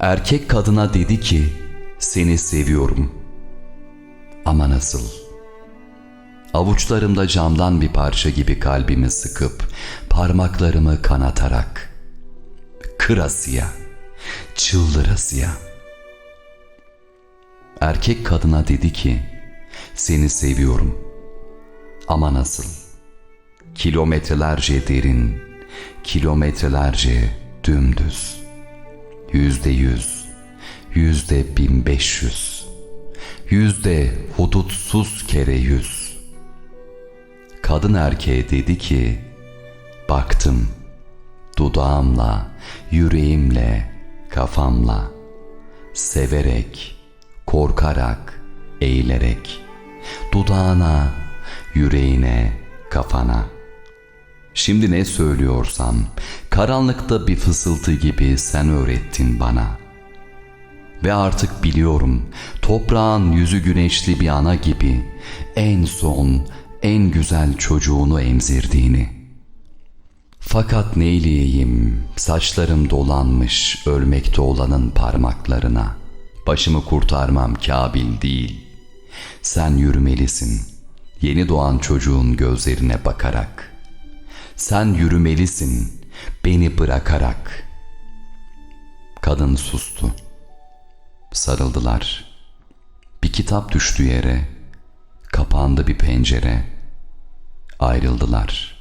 Erkek kadına dedi ki, seni seviyorum. Ama nasıl? Avuçlarımda camdan bir parça gibi kalbimi sıkıp, parmaklarımı kanatarak. Kırasıya, çıldırasıya. Erkek kadına dedi ki, seni seviyorum. Ama nasıl? Kilometrelerce derin, kilometrelerce dümdüz. Yüzde bin beş yüz, yüzde hudutsuz kere yüz. Kadın erkeğe dedi ki, baktım, dudağımla, yüreğimle, kafamla, severek, korkarak, eğilerek, dudağına, yüreğine, kafana. Şimdi ne söylüyorsam, karanlıkta bir fısıltı gibi sen öğrettin bana. Ve artık biliyorum, toprağın yüzü güneşli bir ana gibi, en son, en güzel çocuğunu emzirdiğini. Fakat neyleyeyim, saçlarım dolanmış ölmekte olanın parmaklarına. Başımı kurtarmam kabil değil. Sen yürümelisin, yeni doğan çocuğun gözlerine bakarak. Sen yürümelisin, beni bırakarak. Kadın sustu. Sarıldılar. Bir kitap düştü yere, kapandı bir pencere. Ayrıldılar.''